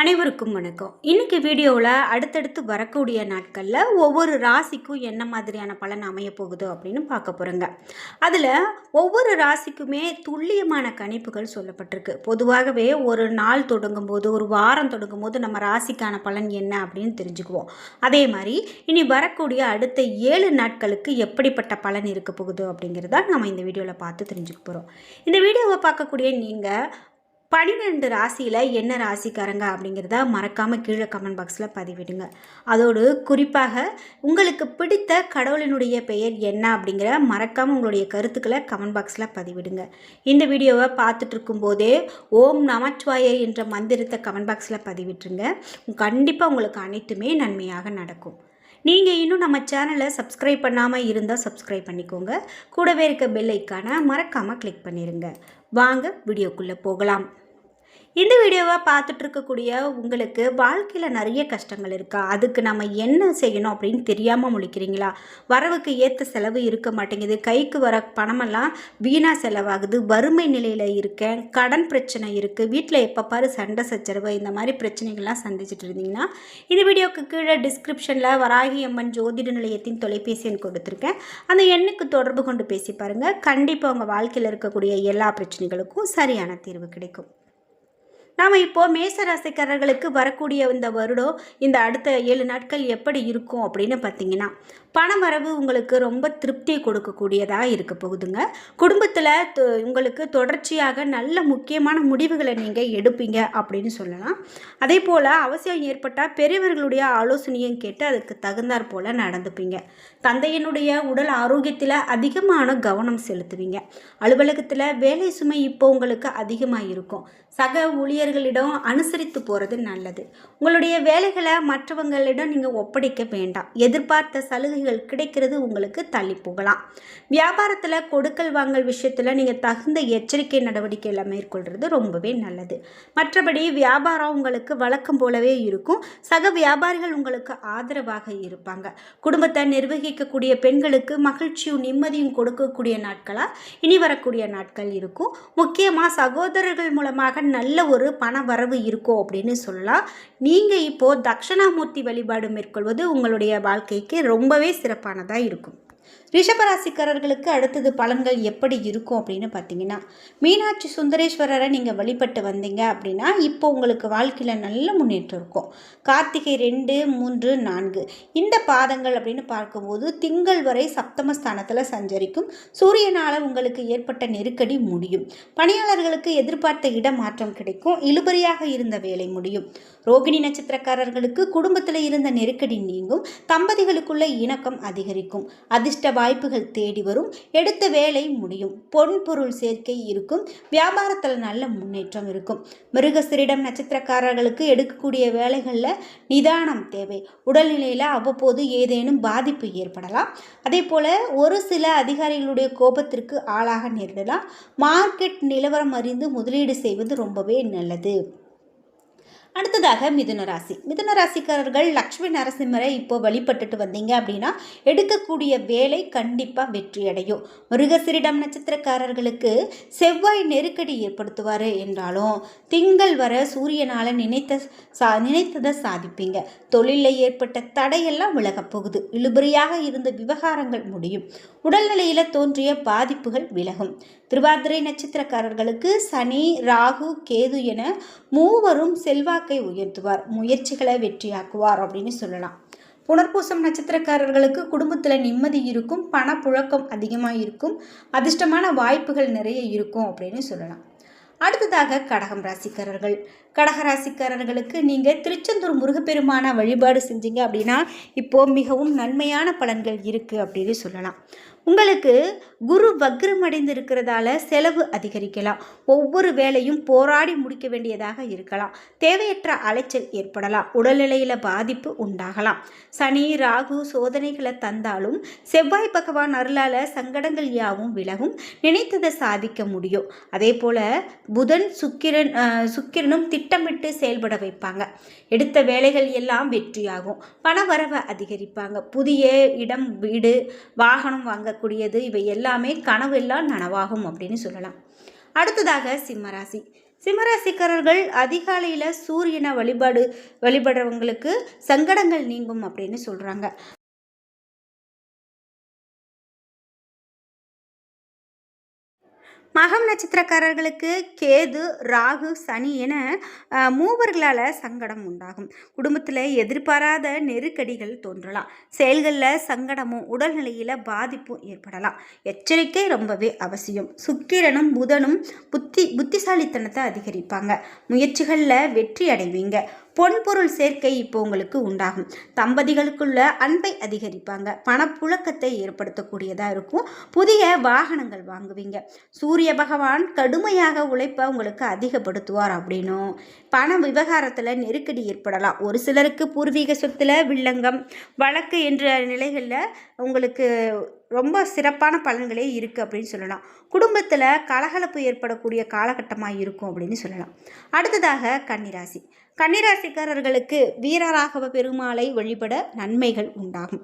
அனைவருக்கும் வணக்கம். இன்னைக்கு வீடியோவில் அடுத்தடுத்து வரக்கூடிய நாட்களில் ஒவ்வொரு ராசிக்கும் என்ன மாதிரியான பலன் அமைய போகுது அப்படின்னு பார்க்க போகிறோங்க அதில் ஒவ்வொரு ராசிக்குமே துல்லியமான கணிப்புகள் சொல்லப்பட்டிருக்கு. பொதுவாகவே ஒரு நாள் தொடங்கும் போது ஒரு வாரம் தொடங்கும் போது நம்ம ராசிக்கான பலன் என்ன அப்படின்னு தெரிஞ்சுக்குவோம். அதே மாதிரி இனி வரக்கூடிய அடுத்த ஏழு நாட்களுக்கு எப்படிப்பட்ட பலன் இருக்க போகுது அப்படிங்கிறத நம்ம இந்த வீடியோவில் பார்த்து தெரிஞ்சுக்க போகிறோம் இந்த வீடியோவை பார்க்கக்கூடிய நீங்கள் பனிரெண்டு ராசியில் என்ன ராசிக்காரங்க அப்படிங்கிறத மறக்காமல் கீழே கமெண்ட் பாக்ஸில் பதிவிடுங்க. அதோடு குறிப்பாக உங்களுக்கு பிடித்த கடவுளினுடைய பெயர் என்ன அப்படிங்கிற மறக்காமல் உங்களுடைய கருத்துக்களை கமெண்ட் பாக்ஸில் பதிவிடுங்க. இந்த வீடியோவை பார்த்துட்ருக்கும் போதே ஓம் நமச்சிவாய என்ற மந்திரத்தை கமெண்ட் பாக்ஸில் பதிவிட்டுருங்க. கண்டிப்பாக உங்களுக்கு அனைத்துமே நன்மையாக நடக்கும். நீங்கள் இன்னும் நம்ம சேனலை சப்ஸ்கிரைப் பண்ணாமல் இருந்தால் சப்ஸ்கிரைப் பண்ணிக்கோங்க. கூடவே இருக்க பெல் ஐக்கானை மறக்காமல் கிளிக் பண்ணிடுங்க வாங்க வீடியோக்குள்ளே போகலாம். இந்த வீடியோவை பார்த்துட்டு இருக்கக்கூடிய உங்களுக்கு வாழ்க்கையில் நிறைய கஷ்டங்கள் இருக்கா? அதுக்கு நம்ம என்ன செய்யணும் அப்படின்னு தெரியாமல் முழிக்கிறீங்களா? வரவுக்கு ஏற்ற செலவு இருக்க மாட்டேங்குது. கைக்கு வர பணமெல்லாம் வீணாக செலவாகுது. வறுமை நிலையில் இருக்கேன். கடன் பிரச்சனை இருக்குது வீட்டில் எப்போ பாரு சண்டை சச்சரவு இந்த மாதிரி பிரச்சனைகள்லாம் சந்திச்சுட்டு இருந்தீங்கன்னா இந்த வீடியோக்கு கீழே டிஸ்கிரிப்ஷனில் வராகி அம்மன் ஜோதிட நிலையத்தின் தொலைபேசி எண் கொடுத்துருக்கேன். அந்த எண்ணுக்கு தொடர்பு கொண்டு பேசி பாருங்கள் கண்டிப்பாக உங்கள் வாழ்க்கையில் இருக்கக்கூடிய எல்லா பிரச்சனைகளுக்கும் சரியான தீர்வு கிடைக்கும். நாம் இப்போது மேசராசிக்காரர்களுக்கு வரக்கூடிய இந்த வருடம் இந்த அடுத்த ஏழு நாட்கள் எப்படி இருக்கும் அப்படின்னு பார்த்தீங்கன்னா பணமரவு உங்களுக்கு ரொம்ப திருப்தி கொடுக்கக்கூடியதாக இருக்க போகுதுங்க. குடும்பத்தில் உங்களுக்கு தொடர்ச்சியாக நல்ல முக்கியமான முடிவுகளை நீங்கள் எடுப்பீங்க அப்படின்னு சொல்லலாம். அதே போல் அவசியம் ஏற்பட்டால் பெரியவர்களுடைய ஆலோசனையும் கேட்டு அதுக்கு தகுந்தாற் போல் நடந்துப்பீங்க. தந்தையினுடைய உடல் ஆரோக்கியத்தில் அதிகமான கவனம் செலுத்துவீங்க. அலுவலகத்தில் வேலை சுமை இப்போ உங்களுக்கு அதிகமாக இருக்கும் சக மற்றவர்களிடம் அனுசரித்து போகிறது நல்லது. உங்களுடைய வேலைகளை மற்றவங்களிடம் நீங்கள் ஒப்படைக்க வேண்டாம். எதிர்பார்த்த சலுகைகள் கிடைக்கிறது உங்களுக்கு தள்ளி போகலாம். வியாபாரத்தில் கொடுக்கல் வாங்கல் விஷயத்தில் நீங்கள் தகுந்த எச்சரிக்கை நடவடிக்கைகளை மேற்கொள்கிறது ரொம்பவே நல்லது. மற்றபடி வியாபாரம் உங்களுக்கு வழக்கம் போலவே இருக்கும். சக வியாபாரிகள் உங்களுக்கு ஆதரவாக இருப்பாங்க. குடும்பத்தை நிர்வகிக்கக்கூடிய பெண்களுக்கு மகிழ்ச்சியும் நிம்மதியும் கொடுக்கக்கூடிய நாட்களாக இனி வரக்கூடிய நாட்கள் இருக்கும். முக்கியமாக சகோதரர்கள் மூலமாக நல்ல ஒரு பண வரவு இருக்கும் அப்படின்னு சொல்லலாம். நீங்கள் இப்போது தட்சணாமூர்த்தி வழிபாடு மேற்கொள்வது உங்களுடைய வாழ்க்கைக்கு ரொம்பவே சிறப்பானதாக இருக்கும். ரிஷபராசிக்காரர்களுக்கு அடுத்தது பலன்கள் எப்படி இருக்கும் அப்படின்னு பார்த்தீங்கன்னா மீனாட்சி சுந்தரேஸ்வரரை நீங்கள் வழிபட்டு வந்தீங்க அப்படின்னா இப்போ உங்களுக்கு வாழ்க்கையில் நல்ல முன்னேற்றம் இருக்கும். கார்த்திகை ரெண்டு மூன்று நான்கு. இந்த பாதங்கள் அப்படின்னு பார்க்கும்போது திங்கள் வரை சப்தமஸ்தானத்தில் சஞ்சரிக்கும். சூரியனால் உங்களுக்கு ஏற்பட்ட நெருக்கடி முடியும். பணியாளர்களுக்கு எதிர்பார்த்த இடமாற்றம் கிடைக்கும். இழுபறியாக இருந்த வேலை முடியும். ரோகிணி நட்சத்திரக்காரர்களுக்கு குடும்பத்தில் இருந்த நெருக்கடி நீங்கும். தம்பதிகளுக்குள்ள இணக்கம் அதிகரிக்கும். அதிர்ஷ்ட வாய்ப்புகள் தேடி வரும். எடுத்த வேலை முடியும். பொன் பொருள் சேர்க்கை இருக்கும். வியாபாரத்தில் நல்ல முன்னேற்றம் இருக்கும். மிருகசிரிடம் நட்சத்திரக்காரர்களுக்கு எடுக்கக்கூடிய வேலைகளில் நிதானம் தேவை. உடல்நிலையில் அவ்வப்போது ஏதேனும் பாதிப்பு ஏற்படலாம். அதே போல் ஒரு சில அதிகாரிகளுடைய கோபத்திற்கு ஆளாக நேரிடலாம். மார்க்கெட் நிலவரம் அறிந்து முதலீடு செய்வது ரொம்பவே நல்லது. அடுத்ததாக மிதுன ராசி. மிதுன ராசிக்காரர்கள் லக்ஷ்மி நரசிம்மரை இப்போ வழிபட்டுட்டு வந்தீங்க அப்படின்னா எடுக்கக்கூடிய வேலை கண்டிப்பாக வெற்றி அடையும். மிருகசிரிடம் நட்சத்திரக்காரர்களுக்கு செவ்வாய் நெருக்கடி ஏற்படுத்துவார் என்றாலும் திங்கள் வர சூரியனால் நினைத்த சா நினைத்ததை சாதிப்பீங்க. தொழிலில் ஏற்பட்ட தடையெல்லாம் விலகப் போகுது. இழுபறியாக இருந்த விவகாரங்கள் முடியும். உடல்நிலையில் தோன்றிய பாதிப்புகள் விலகும். திருவாதிரை நட்சத்திரக்காரர்களுக்கு சனி ராகு கேது என மூவரும் செல்வாக்கு உயர்த்துவார் முயற்சிகளை வெற்றியாக்குவார் அப்படின்னு சொல்லலாம். புனர்பூசம் நட்சத்திரக்காரர்களுக்கு குடும்பத்தில் நிம்மதி இருக்கும் பணப்புழக்கம் அதிகமாக இருக்கும் அதிர்ஷ்டமான வாய்ப்புகள் நிறைய இருக்கும் அப்படின்னு சொல்லலாம். அடுத்ததாக கடகம் ராசிக்காரர்கள். கடகராசிக்காரர்களுக்கு நீங்கள் திருச்செந்தூர் முருகப்பெருமான வழிபாடு செஞ்சீங்க அப்படின்னா இப்போது மிகவும் நன்மையான பலன்கள் இருக்குது அப்படின்னு சொல்லலாம். உங்களுக்கு குரு வக்ரம் அடைந்து இருக்கிறதால செலவு அதிகரிக்கலாம். ஒவ்வொரு வேலையும் போராடி முடிக்க வேண்டியதாக இருக்கலாம். தேவையற்ற அலைச்சல் ஏற்படலாம். உடல்நிலையில் பாதிப்பு உண்டாகலாம். சனி ராகு சோதனைகளை தந்தாலும் செவ்வாய் பகவான் அருளால் சங்கடங்கள் யாவும் விலகும். நினைத்ததை சாதிக்க முடியும். அதே போல் புதன் சுக்கிரன் சுக்கிரனும் திட்டமிட்டு செயல்பட வைப்பாங்க. எடுத்த வேலைகள் எல்லாம் வெற்றியாகும். பண வரவை அதிகரிப்பாங்க. புதிய இடம் வீடு வாகனம் வாங்கக்கூடியது இவை எல்லாமே கனவெல்லாம் நனவாகும் அப்படின்னு சொல்லலாம். அடுத்ததாக சிம்மராசி. சிம்மராசிக்காரர்கள் அதிகாலையில் சூரியனை வழிபாடு வழிபடுறவங்களுக்கு சங்கடங்கள் நீங்கும் அப்படின்னு சொல்கிறாங்க மகம் நட்சத்திரக்காரர்களுக்கு கேது ராகு சனி என மூவர்களால் சங்கடம் உண்டாகும். குடும்பத்தில் எதிர்பாராத நெருக்கடிகள் தோன்றலாம். செயல்களில் சங்கடமும் உடல்நிலையில் பாதிப்பும் ஏற்படலாம். எச்சரிக்கை ரொம்பவே அவசியம். சுக்கிரனும் புதனும் புத்தி புத்திசாலித்தனத்தை அதிகரிப்பாங்க. முயற்சிகளில் வெற்றி அடைவீங்க. பொன்பொருள் சேர்க்கை இப்போ உங்களுக்கு உண்டாகும். தம்பதிகளுக்குள்ள அன்பை அதிகரிப்பாங்க. பணப்புழக்கத்தை ஏற்படுத்தக்கூடியதாக இருக்கும். புதிய வாகனங்கள் வாங்குவீங்க. சூரிய பகவான் கடுமையாக உழைப்பை உங்களுக்கு அதிகப்படுத்துவார் அப்படின்னும். பண விவகாரத்தில் நெருக்கடி ஏற்படலாம். ஒரு சிலருக்கு பூர்வீக சொத்தில் வில்லங்கம் வழக்கு என்ற நிலைகளில் உங்களுக்கு ரொம்ப சிறப்பான பலன்களே இருக்குது அப்படின்னு சொல்லலாம். குடும்பத்தில் கலகலப்பு ஏற்படக்கூடிய காலகட்டமாக இருக்கும் அப்படின்னு சொல்லலாம். அடுத்ததாக கன்னிராசி. கன்னிராசிக்காரர்களுக்கு வீரராகவ பெருமாளை வழிபட நன்மைகள் உண்டாகும்.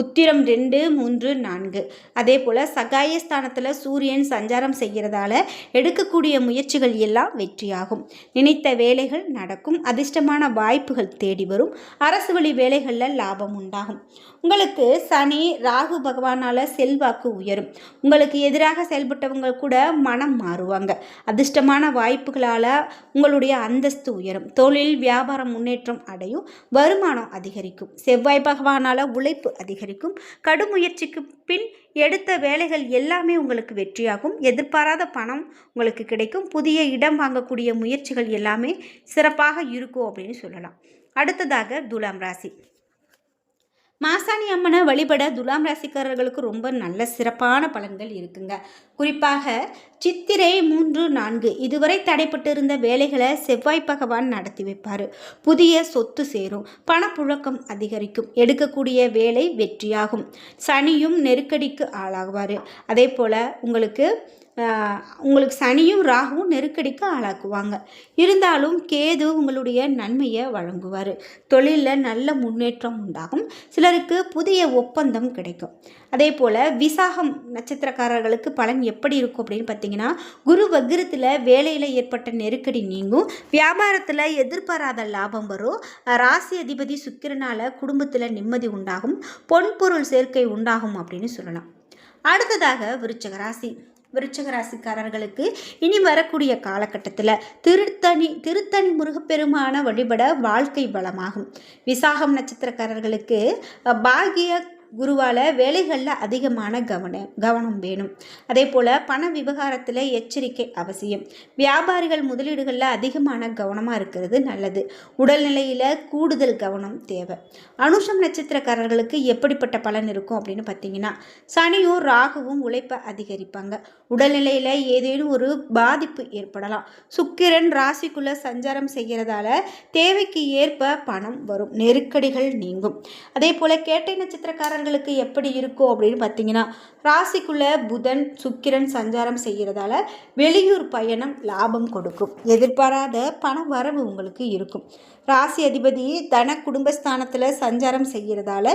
உத்திரம் ரெண்டு மூன்று நான்கு. அதே போல் சகாயஸ்தானத்தில் சூரியன் சஞ்சாரம் செய்கிறதால எடுக்கக்கூடிய முயற்சிகள் எல்லாம் வெற்றியாகும். நினைத்த வேலைகள் நடக்கும். அதிர்ஷ்டமான வாய்ப்புகள் தேடி வரும். அரசு வழி வேலைகளில் லாபம் உண்டாகும். உங்களுக்கு சனி ராகு பகவானால் செல்வாக்கு உயரும். உங்களுக்கு எதிராக செயல்பட்டவங்க கூட மனம் மாறுவாங்க. அதிர்ஷ்டமான வாய்ப்புகளால் உங்களுடைய அந்தஸ்து உயரும். தொழில் வியாபாரம் முன்னேற்றம் அடையும். வருமானம் அதிகரிக்கும். செவ்வாய் பகவானால் உழைப்பு அதிகரிக்கும். கடும் முயற்சிக்கு பின் எடுத்த வேலைகள் எல்லாமே உங்களுக்கு வெற்றியாகும். எதிர்பாராத பணம் உங்களுக்கு கிடைக்கும். புதிய இடம் வாங்கக்கூடிய முயற்சிகள் எல்லாமே சிறப்பாக இருக்கும் அப்படின்னு சொல்லலாம். அடுத்ததாக துலாம் ராசி. மாசாணி அம்மனை வழிபட துலாம் ராசிக்காரர்களுக்கு ரொம்ப நல்ல சிறப்பான பலன்கள் இருக்குங்க. குறிப்பாக சித்திரை மூன்று நான்கு இதுவரை தடைப்பட்டிருந்த வேலைகளை செவ்வாய் பகவான் நடத்தி வைப்பார். புதிய சொத்து சேரும் பணப்புழக்கம் அதிகரிக்கும் எடுக்கக்கூடிய வேலை வெற்றியாகும். சனியும் நெருக்கடிக்கு ஆளாகுவார். அதே போல் உங்களுக்கு உங்களுக்கு சனியும் ராகுவும் நெருக்கடிக்கு ஆளாக்குவாங்க. இருந்தாலும் கேது உங்களுடைய நன்மையை வழங்குவார். தொழிலில் நல்ல முன்னேற்றம் உண்டாகும். சிலருக்கு புதிய ஒப்பந்தம் கிடைக்கும். அதே போல் விசாகம் நட்சத்திரக்காரர்களுக்கு பலன் எப்படி இருக்கும் அப்படின்னு பார்த்தீங்கன்னா குரு வக்ரத்தில் வேலையில் ஏற்பட்ட நெருக்கடி நீங்கும். வியாபாரத்தில் எதிர்பாராத லாபம் வரும். ராசி அதிபதி சுக்கிரனால் குடும்பத்தில் நிம்மதி உண்டாகும். பொன்பொருள் சேர்க்கை உண்டாகும் அப்படின்னு சொல்லலாம். அடுத்ததாக விருச்சக ராசி. விருச்சக ராசிக்காரர்களுக்கு இனி வரக்கூடிய காலகட்டத்தில் திருத்தணி திருத்தணி முருகப்பெருமான வழிபட வாழ்க்கை வளமாகும். விசாகம் நட்சத்திரக்காரர்களுக்கு பாகிய குருவால் வேலைகளில் அதிகமான கவனம் கவனம் வேணும். அதே போல் பண விவகாரத்தில் எச்சரிக்கை அவசியம். வியாபாரிகள் முதலீடுகளில் அதிகமான கவனமாக இருக்கிறது நல்லது. உடல்நிலையில் கூடுதல் கவனம் தேவை. அனுஷம் நட்சத்திரக்காரர்களுக்கு எப்படிப்பட்ட பலன் இருக்கும் அப்படின்னு பார்த்தீங்கன்னா சனியும் ராகுவும் உழைப்பை அதிகரிப்பாங்க. உடல்நிலையில் ஏதேனும் ஒரு பாதிப்பு ஏற்படலாம். சுக்கிரன் ராசிக்குள்ளே சஞ்சாரம் செய்கிறதால தேவைக்கு ஏற்ப பணம் வரும். நெருக்கடிகள் நீங்கும். அதே போல் கேட்டை நட்சத்திரக்காரர்களுக்கு எப்படி இருக்கும் அப்படின்னு பார்த்தீங்கன்னா ராசிக்குள்ளே புதன் சுக்கிரன் சஞ்சாரம் செய்கிறதால வெளியூர் பயணம் லாபம் கொடுக்கும். எதிர்பாராத பண வரவு உங்களுக்கு இருக்கும். ராசி அதிபதி தன குடும்பஸ்தானத்தில் சஞ்சாரம் செய்கிறதால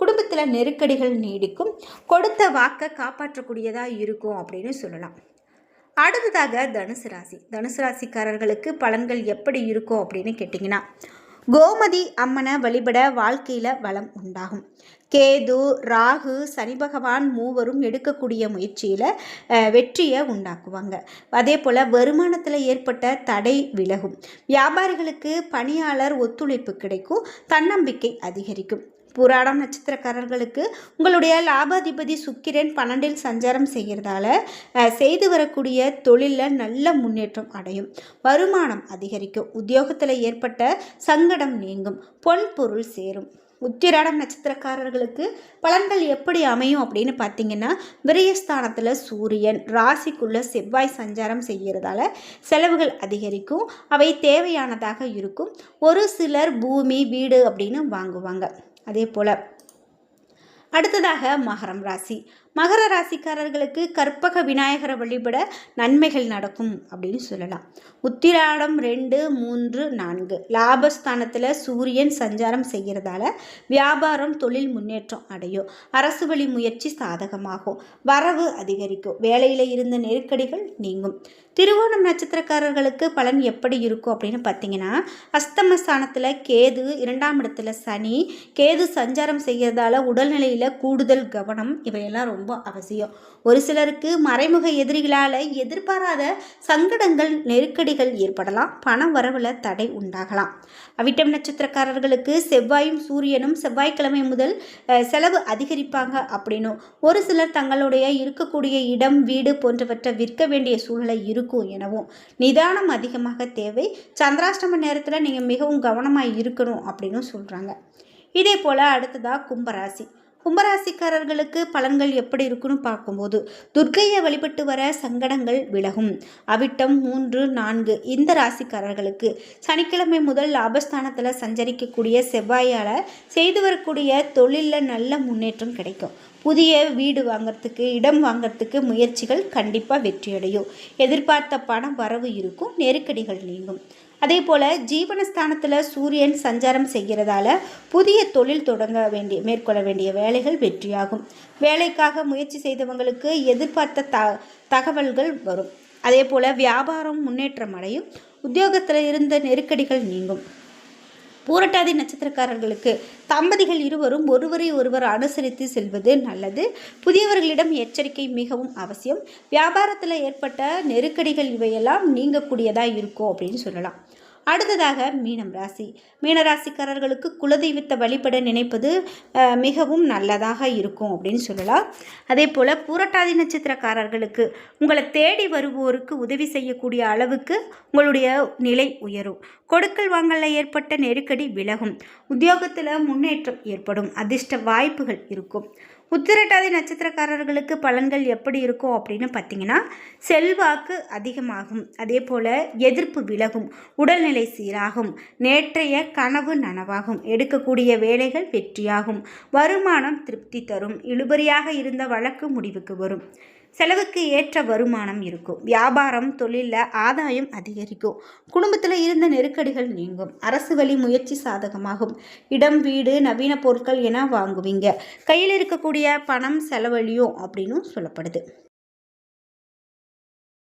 குடும்பத்தில் நெருக்கடிகள் நீடிக்கும். கொடுத்த வாக்கை காப்பாற்றக்கூடியதாக இருக்கும் அப்படின்னு சொல்லலாம். அடுத்ததாக தனுசு ராசி. தனுசு ராசிக்காரர்களுக்கு பலன்கள் எப்படி இருக்கும் அப்படின்னு கேட்டிங்கன்னா கோமதி அம்மனை வழிபட வாழ்க்கையில் வளம் உண்டாகும். கேது ராகு சனி பகவான் மூவரும் எடுக்கக்கூடிய முயற்சியில் வெற்றியை உண்டாக்குவாங்க. அதே போல் வருமானத்தில் ஏற்பட்ட தடை விலகும். வியாபாரிகளுக்கு பணியாளர் ஒத்துழைப்பு கிடைக்கும் தன்னம்பிக்கை அதிகரிக்கும். புராடம் நட்சத்திரக்காரர்களுக்கு உங்களுடைய லாபாதிபதி சுக்கிரன் பன்னெண்டில் சஞ்சாரம் செய்கிறதால செய்து வரக்கூடிய தொழிலில் நல்ல முன்னேற்றம் அடையும். வருமானம் அதிகரிக்கும். உத்தியோகத்தில் ஏற்பட்ட சங்கடம் நீங்கும். பொன் பொருள் சேரும். உத்திராடம் நட்சத்திரக்காரர்களுக்கு பலன்கள் எப்படி அமையும் அப்படின்னு பார்த்தீங்கன்னா விரயஸ்தானத்தில் சூரியன் ராசிக்குள்ள செவ்வாய் சஞ்சாரம் செய்கிறதால செலவுகள் அதிகரிக்கும் அவை தேவையானதாக இருக்கும். ஒரு சிலர் பூமி வீடு அப்படின்னு வாங்குவாங்க. அதே போல் அடுத்ததாக மகரம் ராசி. மகர ராசிக்காரர்களுக்கு கற்பக விநாயகரை வழிபட நன்மைகள் நடக்கும் அப்படின்னு சொல்லலாம். உத்திராடம் ரெண்டு மூன்று நான்கு. லாபஸ்தானத்தில் சூரியன் சஞ்சாரம் செய்கிறதால வியாபாரம் தொழில் முன்னேற்றம் அடையும். அரசு வழி முயற்சி சாதகமாகும். வரவு அதிகரிக்கும். வேலையில் இருந்த நெருக்கடிகள் நீங்கும். திருவோணம் நட்சத்திரக்காரர்களுக்கு பலன் எப்படி இருக்கும் அப்படின்னு பார்த்தீங்கன்னா அஸ்தமஸ்தானத்தில் கேது இரண்டாம் இடத்துல சனி கேது சஞ்சாரம் செய்கிறதால உடல்நிலையில் கூடுதல் கவனம் இவையெல்லாம் ரொம்ப ரொம்ப அவசியம். ஒரு சிலருக்கு மறைமுக எதிரிகளால் எதிர்பாராத சங்கடங்கள் நெருக்கடிகள் ஏற்படலாம். பண வரவில் தடை உண்டாகலாம். அவிட்டம் நட்சத்திரக்காரர்களுக்கு செவ்வாயும் சூரியனும் செவ்வாய்க்கிழமை முதல் செலவு அதிகரிப்பாங்க அப்படின்னும். ஒரு சிலர் தங்களுடைய இருக்கக்கூடிய இடம் வீடு போன்றவற்றை விற்க வேண்டிய சூழ்நிலை இருக்கும் எனவும். நிதானம் அதிகமாக தேவை. சந்திராஷ்டம நேரத்தில் நீங்கள் மிகவும் கவனமாக இருக்கணும் அப்படின்னு சொல்கிறாங்க இதே போல் அடுத்ததாக கும்பராசி. கும்பராசிக்காரர்களுக்கு பலன்கள் எப்படி இருக்குன்னு பார்க்கும்போது துர்க்கையை வழிபட்டு வர சங்கடங்கள் விலகும். அவிட்டம் மூன்று நான்கு. இந்த ராசிக்காரர்களுக்கு சனிக்கிழமை முதல் லாபஸ்தானத்தில் சஞ்சரிக்கக்கூடிய செவ்வாயால் செய்து வரக்கூடிய தொழிலில் நல்ல முன்னேற்றம் கிடைக்கும். புதிய வீடு வாங்கிறதுக்கு இடம் வாங்கிறதுக்கு முயற்சிகள் கண்டிப்பாக வெற்றியடையும். எதிர்பார்த்த பணம் வரவு இருக்கும் நெருக்கடிகள் நீங்கும். அதே போல் ஜீவனஸ்தானத்தில் சூரியன் சஞ்சாரம் செய்கிறதால புதிய தொழில் தொடங்க வேண்டிய மேற்கொள்ள வேண்டிய வேலைகள் வெற்றியாகும். வேலைக்காக முயற்சி செய்தவங்களுக்கு எதிர்பார்த்த த தகவல்கள் வரும். அதே போல் வியாபாரம் முன்னேற்றம் அடையும். உத்தியோகத்தில் இருந்த நெருக்கடிகள் நீங்கும். பூரட்டாதி நட்சத்திரக்காரர்களுக்கு தம்பதிகள் இருவரும் ஒருவரை ஒருவர் அனுசரித்து செல்வது நல்லது. புதியவர்களிடம் எச்சரிக்கை மிகவும் அவசியம். வியாபாரத்தில் ஏற்பட்ட நெருக்கடிகள் இவையெல்லாம் நீங்கக்கூடியதாக இருக்கும் அப்படின்னு சொல்லலாம். அடுத்ததாக மீனம் ராசி. மீனராசிக்காரர்களுக்கு குலதெய்வத்தை வழிபட நினைப்பது மிகவும் நல்லதாக இருக்கும் அப்படின்னு சொல்லலாம். அதே போல் பூரட்டாதி நட்சத்திரக்காரர்களுக்கு உங்களை தேடி வருவோருக்கு உதவி செய்யக்கூடிய அளவுக்கு உங்களுடைய நிலை உயரும். கொடுக்கல் வாங்கலில் ஏற்பட்ட நெருக்கடி விலகும். உத்தியோகத்தில் முன்னேற்றம் ஏற்படும். அதிர்ஷ்ட வாய்ப்புகள் இருக்கும். உத்திரட்டாதி நட்சத்திரக்காரர்களுக்கு பலன்கள் எப்படி இருக்கும் அப்படின்னு பார்த்தீங்கன்னா செல்வாக்கு அதிகமாகும். அதே போல் எதிர்ப்பு விலகும் உடல்நிலை சீராகும் நேற்றைய கனவு நனவாகும் எடுக்கக்கூடிய வேலைகள் வெற்றியாகும் வருமானம் திருப்தி தரும் இழுபறியாக இருந்த வழக்கு முடிவுக்கு வரும். செலவுக்கு ஏற்ற வருமானம் இருக்கும். வியாபாரம் தொழிலில் ஆதாயம் அதிகரிக்கும். குடும்பத்தில் இருந்த நெருக்கடிகள் நீங்கும். அரசு வழி முயற்சி சாதகமாகும். இடம் வீடு நவீன பொருட்கள் என வாங்குவீங்க. கையில் இருக்கக்கூடிய பணம் செலவழியும் அப்படின்னு சொல்லப்படுது.